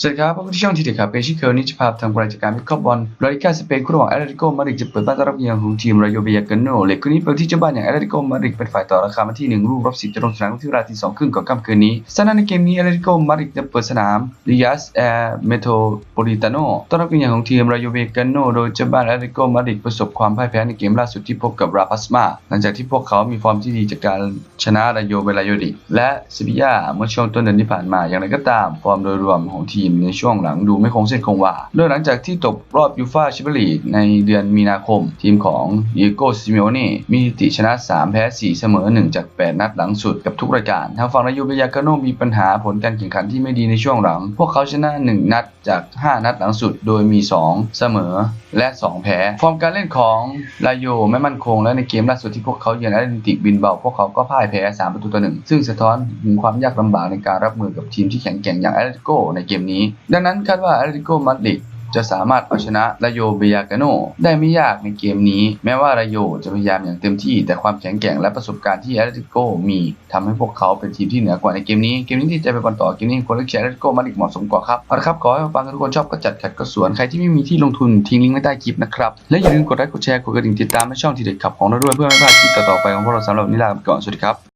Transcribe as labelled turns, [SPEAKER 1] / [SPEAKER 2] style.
[SPEAKER 1] สวัสดีครับพบกันที่ช่องทีเด็ดครับเป็นชิคเคิลนี่จะพาทำรายการวิเคราะห์บอลรายการสเปนคู่ระหว่างแอตเลติโกมาดริดจะเปิดบ้านต้อนรับยังของทีมรายโยเบียกันโนเล็กคนนี้เปิดที่เจ้าบ้านอย่างแอตเลติโกมาดริดเป็นฝ่ายต่อราคามาที่หนึ่งลูกรอบสิบจะลงสนามที่เวลาที่สองครึ่งก่อนค่ำคืนนี้สนามในเกมนี้แอตเลติโกมาดริดจะเปิดสนามริยัสแอร์เมโทรโปลิตาโนต้อนรับกันอย่งของทีมรายโยเบียกันโนโดยเจ้าบ้านแอตเลติโกมาดริดประสบความพ่ายแพ้ในเกมล่าสุดที่พบกับราพัสมาหลังจากที่พวกเขามีฟอร์มที่ดีจากการชนะรายโยเบลาโยดิและซิบิยาเมื่อช่วงต้นเดือนที่ผ่านมาอย่างไรก็ตามฟอร์มโดยรวมของทีมในช่วงหลังดูไม่คงเส้นคงวาโดยหลังจากที่ตกรอบยูฟ่าแชมเปี้ยนลีกในเดือนมีนาคม ทีมของเดียโกซิเมโอเน่มีสถิติชนะ 3 แพ้ 4 เสมอ 1 จาก 8 นัดหลังสุดกับทุกรายการ ทางฝั่งรายโยเบยากาโนมีปัญหาผลการแข่งขันที่ไม่ดีในช่วงหลัง พวกเขาชนะ 1 นัดจาก 5 นัดหลังสุด โดยมี 2 เสมอและ 2 แพ้ ฟอร์มการเล่นของลายโยไม่มั่นคงและในเกมล่าสุดที่พวกเขาเยือนแอตแลนติกบินเบา พวกเขาก็พ่ายแพ้ 3 ประตูต่อหนึ่งซึ่งสะท้อนถึงความยากลำบากในการรับมือกับทีมที่แข็งแกร่งอย่างแอตเลติโกในเกมนี้ดังนั้นคาดว่าแอตเลติโกมาดริดจะสามารถเอาชนะลาโยเบียกาโนได้ไม่ยากในเกมนี้ แม้ว่าลาโยจะพยายามอย่างเต็มที่ แต่ความแข็งแกร่งและประสบการณ์ที่แอตเลติโกมีทำให้พวกเขาเป็นทีมที่เหนือกว่าในเกมนี้ เกมนี้ที่จะไปบอลต่อเกมนี้คนเลือกเชียร์แอตเลติโกมาดริดเหมาะสมกว่าครับเอาละครับขอให้ฟังทุกคนชอบก็จัดขัดก็สวนใครที่ไม่มีที่ลงทุนทิ้งลิงก์ไว้ใต้คลิปนะครับและอย่าลืมกดไลค์กดแชร์กดกระดิ่งติดตามให้ช่องทีเด็ดขับของเราด้วยเพื่อไม่พลาดคลิปต่อๆไปของพวกเราสำหรับวันนี้ลาไปก่อนสวัสดีครับ